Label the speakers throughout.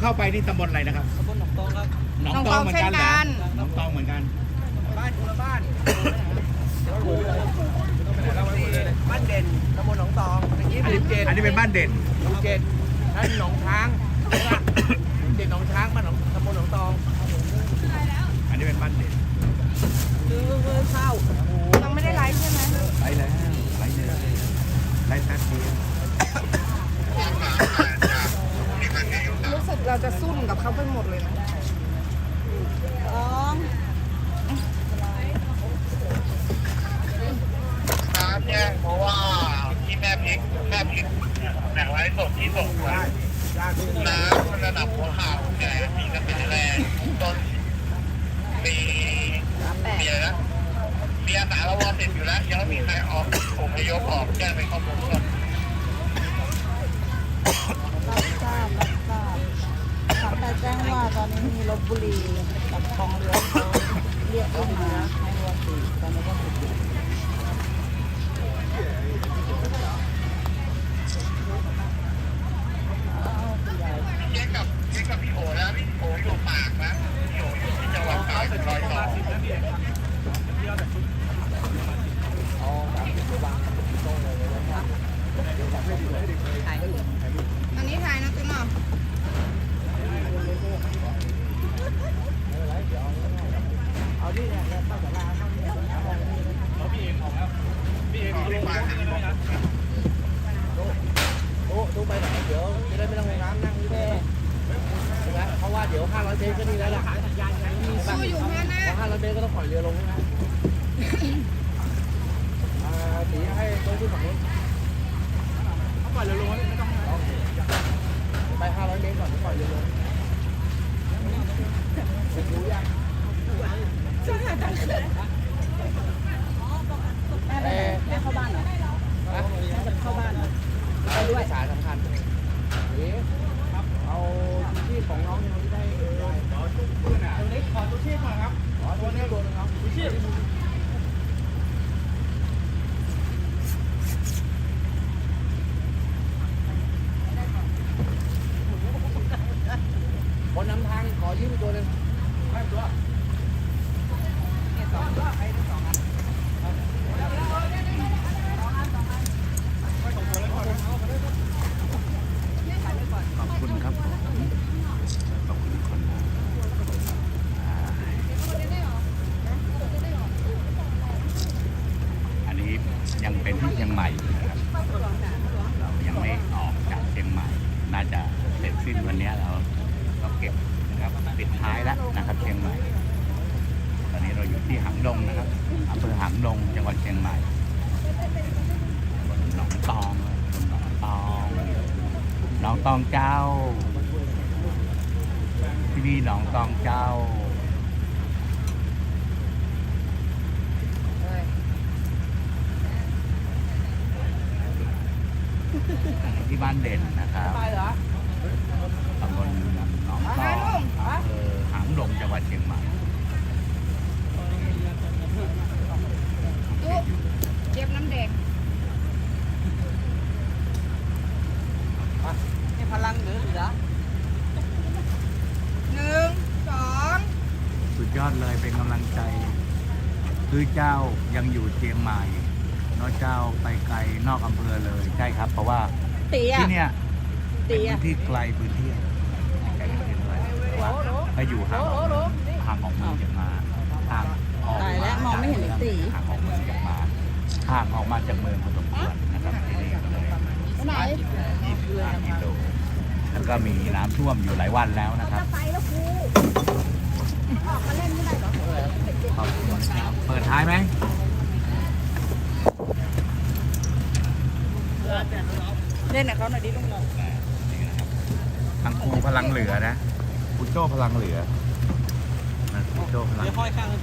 Speaker 1: เข้าไปนี่ตำบลอะไรนะครับ
Speaker 2: ตำบลหนองตองครับ
Speaker 1: หนอง
Speaker 3: หนอง
Speaker 1: ต
Speaker 3: ต
Speaker 1: อ
Speaker 3: องง
Speaker 1: เหมือนกันเหรอ
Speaker 3: เช่นกัน
Speaker 1: หนองตองเหมือนกัน
Speaker 2: บ้านคนละบ้านบ้านเด่นตำบลหนองตองตะกี้
Speaker 1: อัน
Speaker 2: ห
Speaker 1: นี้
Speaker 2: มู่เจ็ด
Speaker 1: อันนี้เป็นบ้านเด่น
Speaker 2: หมู่เจ็ดนั่นหนองช้างเด่นหนองช้างบ้านหนองตำบลหนองตอง
Speaker 1: อันนี้เป็นบ้านเด่น
Speaker 2: ซื้อข้าว
Speaker 3: ยังไม่ได้ไลฟ์ใช่ไหม
Speaker 1: ไล่แล้วไล่เลยไล่แป๊บเดียว
Speaker 3: รู้สึก เราจะซุ่มกับเขาไปหมดเลยนะ
Speaker 4: น้ำเนี่ยเพราะว่าที่แม่พริกแม่พริกแต่งไว้สดที่ส่งไว้น้ำมันระดับหัวเข่าเนี่ยมีกระเป็นแรงต้นมีมีอะไรนะมีอาสาละวอติดอยู่แล้วยังไม่มีใครออกอพยพออกแจ้งเป็นข้อมูล อน
Speaker 5: นี้มีลบบุรีกับคลองเรือเรียกเข้ามาให้รวมติดตอนนี้ก็ติด อ
Speaker 4: งตอ
Speaker 2: งเจ้า ที่นี่หนองตอง
Speaker 1: เจ้า ที่บ้านเด่นนะครับ
Speaker 2: ไปเหรอ
Speaker 1: ตำบลหนองตองอำเภอหางดงจังหวัดเชียงใหม่
Speaker 3: เจ็บน้ำแดง
Speaker 2: พลังเหลือเหลือ
Speaker 3: หนึ่งสอง
Speaker 1: สุดยอดเลยเป็นกำลังใจคือเจ้ายังอยู่เชียงใหม่เนอะเจ้าไปไกลนอกอำเภอเลยใช่ครับ เพราะว่า
Speaker 5: ตีอะ
Speaker 1: ที่เนี่ยเป็น
Speaker 5: ตี
Speaker 1: พื้
Speaker 5: อะ
Speaker 1: นที่ไกลพื้นที่ไกลพื้นที่ไกลถ้าอยู่ห่างออกห่างออกเมืองจากมาห่างออก
Speaker 5: ตายแล้วมองไม่เห็นเลยตี
Speaker 1: ห่างออกเมืองจากมาห่างออกมาจากเมืองพอสมควรนะครับที่นี่ก็เลย
Speaker 5: ไปไหน
Speaker 1: 25กิโล แล้วก็มีน้ำท่วมอยู่หลายวันแล้วนะครับ
Speaker 5: ไปแล้วครูออกมาเล่นไม่ได้เหรอ
Speaker 1: ขอบคุณครับเปิดท้ายไหม
Speaker 5: เล่นกับเขาหน่อยดิลุง
Speaker 1: ทางครูพลังเหลือนะครูโจ้พลังเหลือนะครูโจ้พลัง
Speaker 2: เดี๋ยวห้อยข้างเลย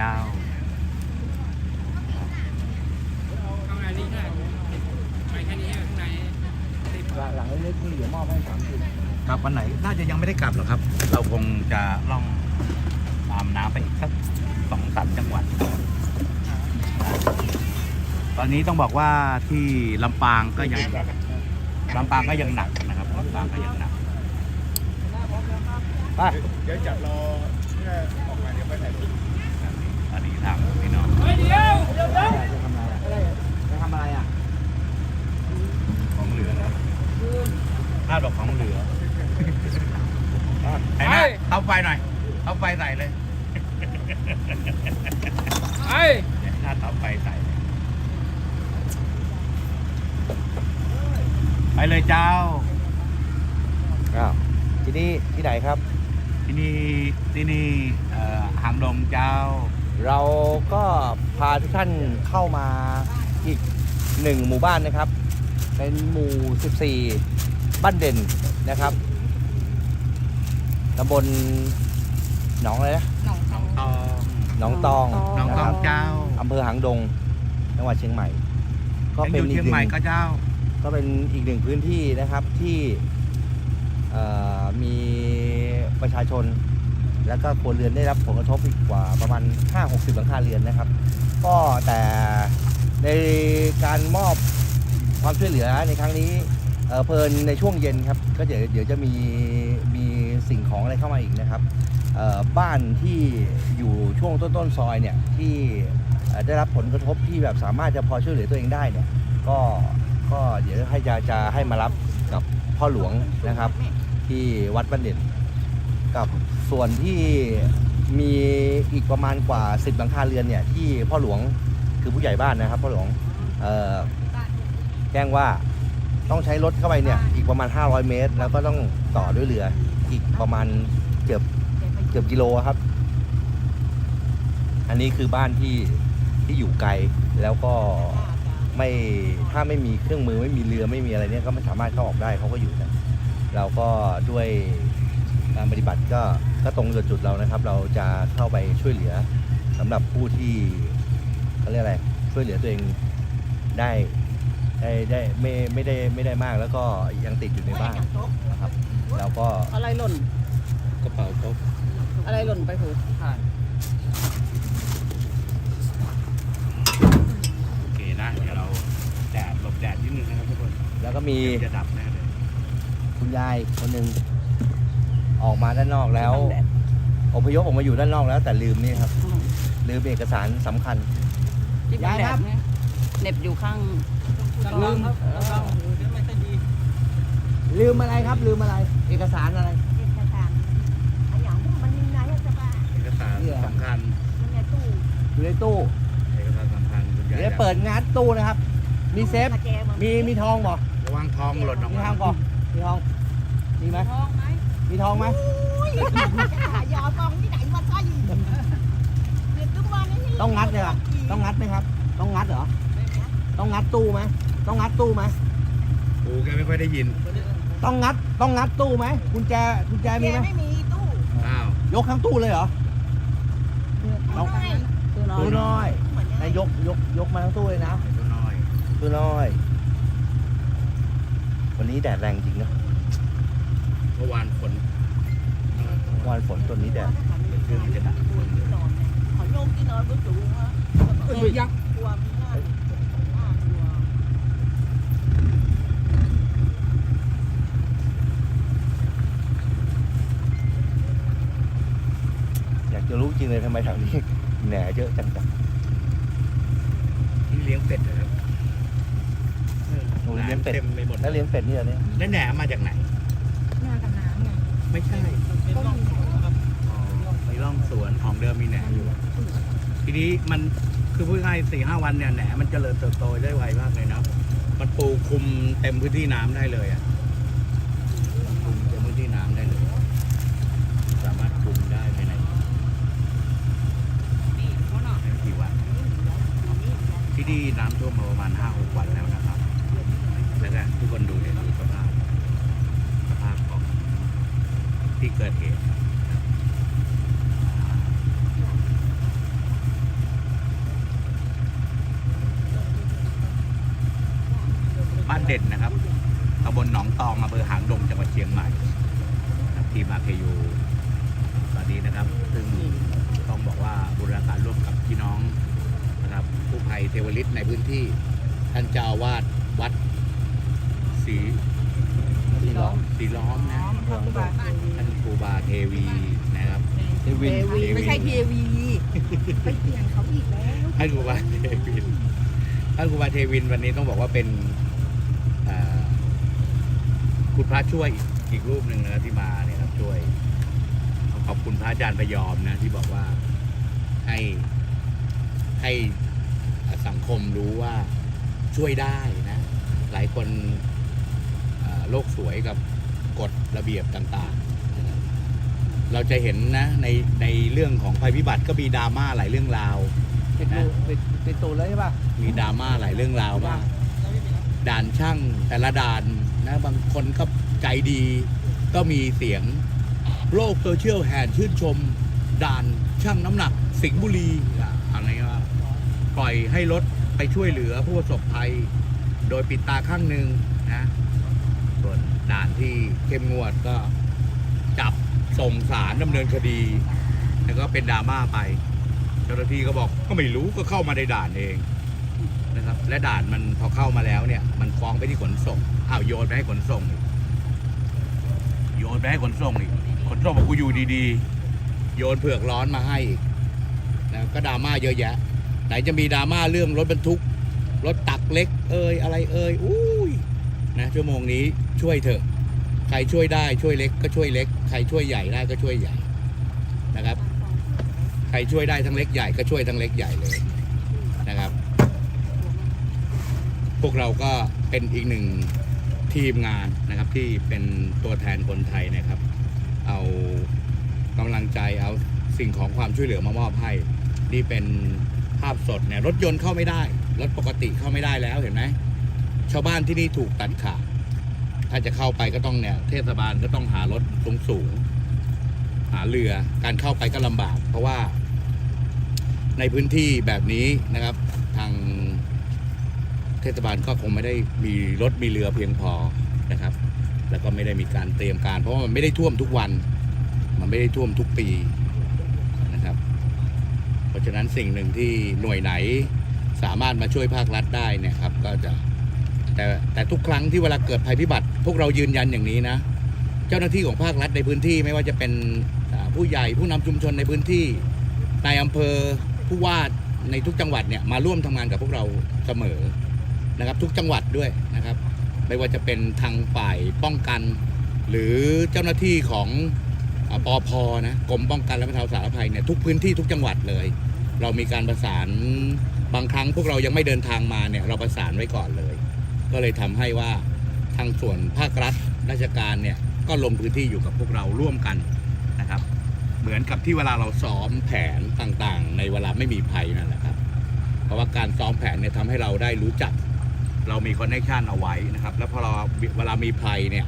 Speaker 1: เจ้างใม่ไม่เหลังเล็
Speaker 2: กๆนี่เดี๋ยวมอบให้สามสิบ
Speaker 1: กลับวันไหนน่าจะยังไม่ได้กลับหรอกครับ เราคงจะล่องตามน้ำไปอีกสักสองสามจังหวัด ตอนนี้ต้องบอกว่าที่ลำปางก็ยังลำปางก็ยังหนักนะครับลำปางก็ยังหนัก
Speaker 2: ไป
Speaker 4: เดี๋ยวจัดรอแค่ออกมาเดี๋ยวไปไหนรูป
Speaker 1: ทางพี่น้อง
Speaker 2: จะทำอะไรจะทำอะไรอะ
Speaker 1: ของเหลือคาดบอกของเหลือไอ้แม่เตาไฟหน่อยเตาไฟใส่เลยไอ้หน้าเตาไฟใส่ไปเลยเจ้า
Speaker 2: อ้าวที่นี่ที่ไหนครับ
Speaker 1: ที่นี่ที่นี่หางดงเจ้า
Speaker 2: เราก็พาทุกท่านเข้ามาอีกหนึ่งหมู่บ้านนะครับ เป็นหมู่ 14 บ้านเด่นนะครับตำบลหนองอะไรนะ
Speaker 3: หนองทอง
Speaker 1: ตอง
Speaker 2: หนองตอง
Speaker 1: หนอง
Speaker 2: นะ
Speaker 1: ต
Speaker 2: ค
Speaker 1: อ
Speaker 2: รั
Speaker 1: ง
Speaker 2: บ
Speaker 1: เจ้า
Speaker 2: อำเภอหางดงจังหวัดเชียงใหม่ ก็
Speaker 1: ยังอ
Speaker 2: เป็น
Speaker 1: ยู่
Speaker 2: อี
Speaker 1: เชี
Speaker 2: ก
Speaker 1: ยง
Speaker 2: ห
Speaker 1: ใหม่
Speaker 2: นึ่ง
Speaker 1: ก็เจ้า
Speaker 2: ก็เป็นอีกหนึ่งพื้นที่นะครับที่เอ่อมีประชาชน แล้วก็ครัวเรือนได้รับผลกระทบอีกกว่าประมาณ 5-60หลังคาเรือนนะครับ ก็แต่ในการมอบความช่วยเหลือในครั้งนี้เพลินในช่วงเย็นครับ ก็เดี๋ยวเดี๋ยวจะมีมีสิ่งของอะไรเข้ามาอีกนะครับบ้านที่อยู่ช่วงต้นๆซอยเนี่ยที่ได้รับผลกระทบที่แบบสามารถจะพอช่วยเหลือตัวเองได้เนี่ยก็ก็เดี๋ยวให้จะจะให้มารับกับพ่อหลวงนะครับ ที่วัดบ้านเด่นกับ ส่วนที่มีอีกประมาณกว่า 10หลังคาเรือนเนี่ยที่พ่อหลวงคือผู้ใหญ่บ้านนะครับพ่อหลวงเอ่อแจ้งว่าต้องใช้รถเข้าไปเนี่ยอีกประมาณ 500 เมตร แล้วก็ต้องต่อด้วยเรืออีกประมาณเกือบเกือบกิโลครับ อันนี้คือบ้านที่ที่อยู่ไกลแล้วก็ไม่ถ้าไม่มีเครื่องมือไม่มีเรือไม่มีอะไรเนี่ยก็ไม่สามารถเข้าออกได้เขาก็อยู่นะเราก็ด้วย การปฏิบัติก็ก็ตรงกับจุดเรานะครับ เราจะเข้าไปช่วยเหลือสำหรับผู้ที่เขาเรียกอะไรช่วยเหลือตัวเองได้ได้ได้ไม่ไม่ได้ไม่ได้มากแล้วก็ยังติดอยู่ในบ้านนะครับเราก็
Speaker 5: อะไรหล่น
Speaker 1: กระเป๋าเขา
Speaker 5: อะไรหล่นไปถูก
Speaker 1: โอเคนะเดี๋ยวเราแดดหลบแดดนิดนึงนะครับทุกคน
Speaker 2: แล้วก็มี
Speaker 1: จะดับแน่เลย
Speaker 2: คุณยายคนหนึ่ง ออกมาด้านนอกแล้วอพยพออกมาอยู่ด้านนอกแล้ว แต่ลืมนี่ครับ ลืมเอกสารสำคัญ
Speaker 5: ที่เป็น
Speaker 2: ย้าย
Speaker 5: แด
Speaker 2: ครั
Speaker 5: ด
Speaker 2: บ
Speaker 5: ไงเหน็บอยู่ข้าง
Speaker 2: ลืม ลืมอะไรครับ ลืมอะไร เอกสารอะไร
Speaker 1: เอกสาร
Speaker 2: เนี่ย
Speaker 1: สำคัญ
Speaker 2: อยู่ในตู้
Speaker 1: เอกสารสำคัญคุณยาย
Speaker 2: เดี๋ยวเปิดงานตู้นะครับ มีเซฟ มีมีทองบ่
Speaker 1: ระวังทองหล่นออก
Speaker 2: มี
Speaker 1: มา
Speaker 2: ทองบ่มีทอง มีไหมมี ทองไหมต้องงัดเลยเหรอต้องงัดไหมครับ ต้องงัดเหรอ ต้องงัดตู้ไหมต้องงัดตู้ไหม
Speaker 1: กูแกไม่ค่อยได้ยิน
Speaker 2: ต้องงัด ต้องงัดตู้ไหมกุญแจกุญแจมีไหม
Speaker 1: อ้าว
Speaker 2: ยกทั้งตู้เลยเหรอต้อง
Speaker 5: คือน้อ
Speaker 2: ตู้
Speaker 5: ย
Speaker 2: น้อยนายยกยกยกมาทั้งตู้เลยนะ
Speaker 1: ไอ้ตัวน้อย
Speaker 2: ตู้น้อย วันนี้แดดแรงจริงนะ
Speaker 1: เมื่อวานฝ น
Speaker 2: วันฝนตัวนี้แดด
Speaker 1: เครื่องมันจะดับ
Speaker 2: อยากจะรู้จริงเลยทำไมแถวนี้แหน่เยอะจังจัง
Speaker 1: ที่เลี้ยงเป็ดนะครับ
Speaker 2: โอ้ยเลี้ยงเป็ด
Speaker 1: เต็มไปหมด
Speaker 2: แล้วเลี้ยงเป็ดนี่เหรอเนี่ย
Speaker 1: แล้วแหนมมาจากไหน
Speaker 3: มากับน้ำไง
Speaker 1: ไม่ใช่
Speaker 3: ก็มี
Speaker 1: อ๋อมีร่องสวนของเดิมมีแหนอยู่ ทีนี้มันคือพูดง่ายสี่ห้าวันเนี่ยแหนมันเจริญเติบโตได้ไวมากเลยนะมันปูคุมเต็มพื้นที่น้ำได้เลยอะคุมเต็มพื้นที่น้ำได้เลย สามารถคุมได้ภายในไม่กี่วันที่นี่น้ำท่วมมาประมาณห้าหกวันแล้วนะครับแล้วก็ทุกคนดูเนี่ยสภาพสภาพของที่เกิดเหตุบ้าน เด่นนะครับตำบลหนองตองอำเภอหางดงจังหวัดเชียงใหม่นะครับทีมอาเคยูตอนนี้นะครับ ซึ่งต้องบอกว่าบูรณาการร่วมกับพี่น้องนะครับผู้ภัยเทวริตในพื้นที่ ท่านเจ้าอาวาดวัดศรี
Speaker 2: สีล้อม
Speaker 1: สีล้อมนะ
Speaker 5: พระบาท
Speaker 1: ท่านครูบาเทวีนะครับ
Speaker 2: เทวิน
Speaker 3: วีไม่ใช่ทีวีไปเปลี่ยนเขาอีกแล้ว
Speaker 1: ท่านครูบาเทวินท่านครูบาเทวินวันนี้ต้องบอกว่าเป็นเอ่อ คุณพระช่วยอีกอีกรูปหนึ่งนะครับที่มาเนี่ยครับช่วย ขอบคุณพระอาจารย์พยอมนะ ที่บอกว่าให้ให้สังคมรู้ว่าช่วยได้นะ หลายคนเอ่อโลกสวยกับกฎระเบียบต่างๆนะครับเราจะเห็นนะในในเรื่องของภัยพิบัติก็มีดราม่าหลายเรื่องราว
Speaker 2: ติดตูติดติดตูเลยใช่ป่ะ
Speaker 1: มีดราม่าหลายเรื่องราวมากด่านช่างแต่ละด่าน นะ บางคนก็ใจดี ก็มีเสียงโลกโซเชียลแห่ชื่นชม ด่านช่างน้ำหนัก สิงห์บุรีอะอะไรว่าปล่อยให้รถไปช่วยเหลือผู้ประสบภัย โดยปิดตาข้างหนึ่งนะส่วนด่านที่เข้มงวดก็จับส่งสารดำเนินคดี แล้วก็เป็นดราม่าไป เจ้าหน้าที่ก็บอกก็ไม่รู้ก็เข้ามาในด่านเอง นะครับ และด่านมันพอเข้ามาแล้วเนี่ย มันฟ้องไปที่ขนส่งอ้าวโยนไปให้ขนส่งอีกโยนไปให้ขนส่งอีกขนส่งบอกกูอยู่ดีๆ โยนเผือกร้อนมาให้อีกนะก็ดราม่าเยอะแยะ ไหนจะมีดราม่าเรื่องรถบรรทุก รถตักเล็ก เอ่ยอะไรเอ่ยอุ้ยนะชั่วโมงนี้ช่วยเถอะ ใครช่วยได้ช่วยเล็กก็ช่วยเล็ก ใครช่วยใหญ่ได้ก็ช่วยใหญ่นะครับ ใครช่วยได้ทั้งเล็กใหญ่ก็ช่วยทั้งเล็กใหญ่เลยนะครับ พวกเราก็เป็นอีกหนึ่งทีมงานนะครับที่เป็นตัวแทนคนไทยนะครับ เอากำลังใจเอาสิ่งของความช่วยเหลือมามอบให้นี่เป็นภาพสดเนี่ยรถยนต์เข้าไม่ได้ รถปกติเข้าไม่ได้แล้วเห็นไหมชาวบ้านที่นี่ถูกตัดขาดถ้าจะเข้าไปก็ต้องเนี่ยเทศบาลก็ต้องหารถสูงสูงหาเรือการเข้าไปก็ลำบาก เพราะว่าในพื้นที่แบบนี้นะครับ ทาง เทศบาลก็คงไม่ได้มีรถมีเรือเพียงพอนะครับ แล้วก็ไม่ได้มีการเตรียมการ เพราะว่ามันไม่ได้ท่วมทุกวัน มันไม่ได้ท่วมทุกปีนะครับ เพราะฉะนั้นสิ่งหนึ่งที่หน่วยไหนสามารถมาช่วยภาครัฐได้นี่ครับ ก็จะแต่แต่ทุกครั้งที่เวลาเกิดภัยพิบัติ พวกเรายืนยันอย่างนี้นะ เจ้าหน้าที่ของภาครัฐในพื้นที่ไม่ว่าจะเป็นผู้ใหญ่ผู้นำชุมชนในพื้นที่นายอำเภอผู้ว่าในทุกจังหวัดเนี่ยมาร่วมทำงานกับพวกเราเสมอ นะครับทุกจังหวัดด้วยนะครับ ไม่ว่าจะเป็นทางฝ่ายป้องกัน หรือเจ้าหน้าที่ของปอพนะกรมป้องกันและบรรเทาสาธารณภัยเนี่ยทุกพื้นที่ทุกจังหวัดเลย เรามีการประสานบางครั้งพวกเรายังไม่เดินทางมาเนี่ยเราประสานไว้ก่อนเลย ก็เลยทำให้ว่าทางส่วนภาครัฐราชการเนี่ยก็ลงพื้นที่อยู่กับพวกเราร่วมกันนะครับ เหมือนกับที่เวลาเราซ้อมแผนต่างๆ ในเวลาไม่มีภัยนั่นแหละครับ เพราะว่าการซ้อมแผนเนี่ยทำให้เราได้รู้จัก เรามีคอนเนคชันเอาไว้นะครับ แล้วพอเราเวลามีภัยเนี่ย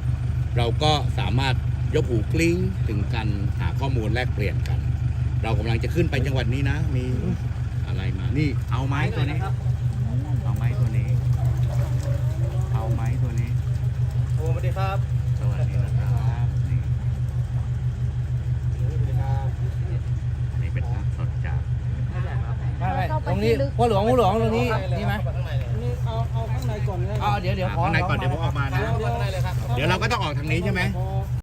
Speaker 1: เราก็สามารถยกหูกลิ้งถึงกันหาข้อมูลแลกเปลี่ยนกัน เรากำลังจะขึ้นไปจังหวัดนี้นะ มีอะไรมา นี่เอาไม้ตัวนี้ เอาไม้ตัวนี้ เอาไม้ตัวนี้
Speaker 2: โอ้สวัสดีครับ
Speaker 1: สวัสดีนะครับนี่นี่เป็นภาพสดจาก
Speaker 2: ไม่ไม่ตรงนี้พ่อหลวงพ่อหลวงตรงนี้นี่ไหม
Speaker 5: นี่เอาเอาข้างในก่อนเลย
Speaker 2: อ๋อเดี๋ยวเดี๋ยวขอ
Speaker 1: ข้างในก่อนเดี๋ยวผมออกมานะ
Speaker 2: เดี๋ยวข้างในเลยครับ
Speaker 1: เดี๋ยวเราก็ต้องออกทางนี้ใช่ไหม
Speaker 5: พอ